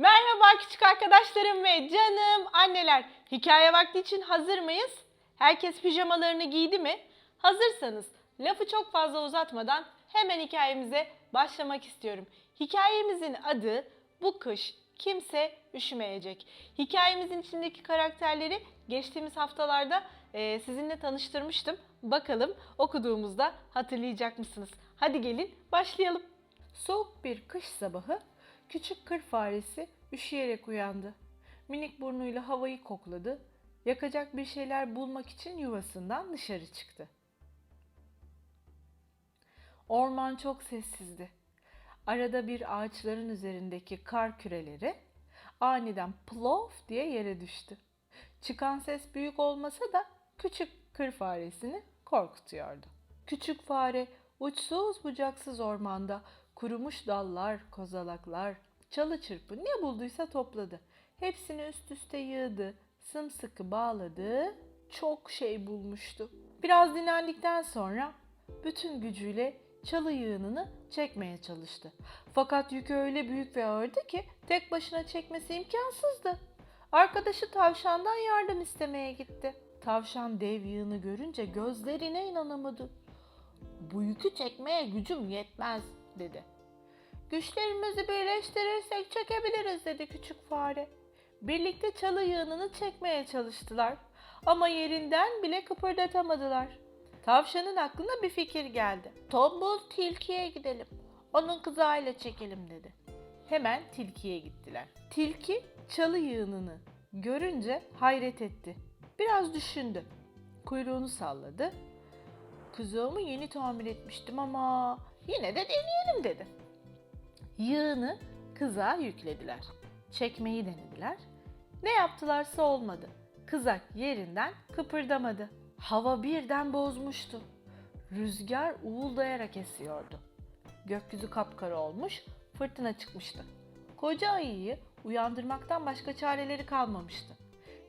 Merhaba küçük arkadaşlarım ve canım anneler. Hikaye vakti için hazır mıyız? Herkes pijamalarını giydi mi? Hazırsanız lafı çok fazla uzatmadan hemen hikayemize başlamak istiyorum. Hikayemizin adı Bu Kış Kimse Üşümeyecek. Hikayemizin içindeki karakterleri geçtiğimiz haftalarda e, sizinle tanıştırmıştım. Bakalım okuduğumuzda hatırlayacak mısınız? Hadi gelin başlayalım. Soğuk bir kış sabahı küçük kır faresi üşüyerek uyandı. Minik burnuyla havayı kokladı. Yakacak bir şeyler bulmak için yuvasından dışarı çıktı. Orman çok sessizdi. Arada bir ağaçların üzerindeki kar küreleri aniden plof diye yere düştü. Çıkan ses büyük olmasa da küçük kır faresini korkutuyordu. Küçük fare uçsuz bucaksız ormanda kurumuş dallar, kozalaklar, çalı çırpı ne bulduysa topladı. Hepsini üst üste yığdı, sımsıkı bağladı, çok şey bulmuştu. Biraz dinlendikten sonra bütün gücüyle çalı yığınını çekmeye çalıştı. Fakat yükü öyle büyük ve ağırdı ki tek başına çekmesi imkansızdı. Arkadaşı tavşandan yardım istemeye gitti. Tavşan dev yığını görünce gözlerine inanamadı. Bu yükü çekmeye gücüm yetmez dedi. Güçlerimizi birleştirirsek çekebiliriz dedi küçük fare. Birlikte çalı yığınını çekmeye çalıştılar ama yerinden bile kıpırdatamadılar. Tavşanın aklına bir fikir geldi. Tombul tilkiye gidelim. Onun kızağıyla çekelim dedi. Hemen tilkiye gittiler. Tilki çalı yığınını görünce hayret etti. Biraz düşündü. Kuyruğunu salladı. Kızağımı yeni tamir etmiştim ama yine de deneyelim dedi. Yığını kızağa yüklediler. Çekmeyi denediler. Ne yaptılarsa olmadı. Kızak yerinden kıpırdamadı. Hava birden bozmuştu. Rüzgar uğuldayarak esiyordu. Gökyüzü kapkara olmuş, fırtına çıkmıştı. Koca ayıyı uyandırmaktan başka çareleri kalmamıştı.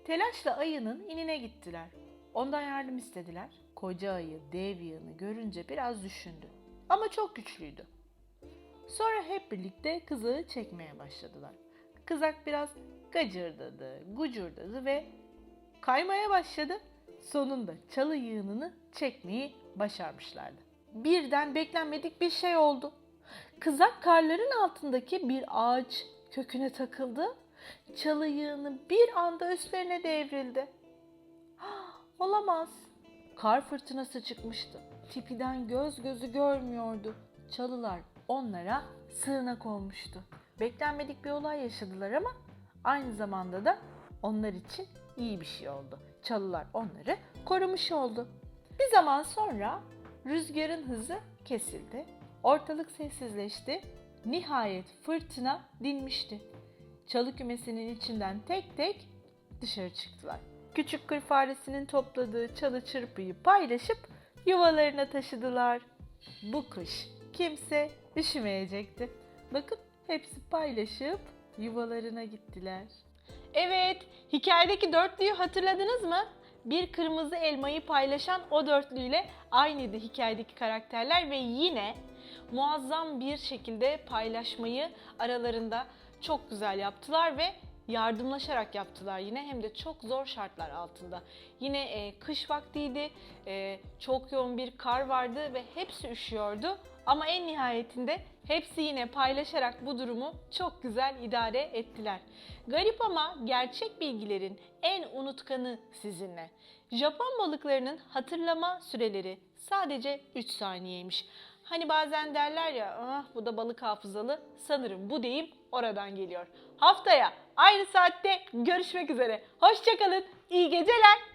Telaşla ayının inine gittiler. Ondan yardım istediler. Koca ayı dev yığını görünce biraz düşündü. Ama çok güçlüydü. Sonra hep birlikte kızağı çekmeye başladılar. Kızak biraz gacırdadı, gucurdadı ve kaymaya başladı. Sonunda çalı yığınını çekmeyi başarmışlardı. Birden beklenmedik bir şey oldu. Kızak karların altındaki bir ağaç köküne takıldı. Çalı yığını bir anda üstlerine devrildi. "Ah, Olamaz. Kar fırtınası çıkmıştı. Tipiden göz gözü görmüyordu. Çalılar onlara sığınak olmuştu. Beklenmedik bir olay yaşadılar ama aynı zamanda da onlar için iyi bir şey oldu. Çalılar onları korumuş oldu. Bir zaman sonra rüzgarın hızı kesildi. Ortalık sessizleşti. Nihayet fırtına dinmişti. Çalı kümesinin içinden tek tek dışarı çıktılar. Küçük kır faresinin topladığı çalı çırpıyı paylaşıp yuvalarına taşıdılar. Bu kış kimse üşümeyecekti. Bakın hepsi paylaşıp yuvalarına gittiler. Evet, hikayedeki dörtlüyü hatırladınız mı? Bir kırmızı elmayı paylaşan o dörtlüyle aynıydı hikayedeki karakterler ve yine muazzam bir şekilde paylaşmayı aralarında çok güzel yaptılar ve yardımlaşarak yaptılar yine hem de çok zor şartlar altında. Yine e, kış vaktiydi, e, çok yoğun bir kar vardı ve hepsi üşüyordu. Ama en nihayetinde hepsi yine paylaşarak bu durumu çok güzel idare ettiler. Garip ama gerçek bilgilerin en unutkanı sizinle. Japon balıklarının hatırlama süreleri sadece 3 saniyeymiş. Hani bazen derler ya ah, bu da balık hafızalı sanırım bu deyim oradan geliyor. Haftaya aynı saatte görüşmek üzere. Hoşçakalın, iyi geceler.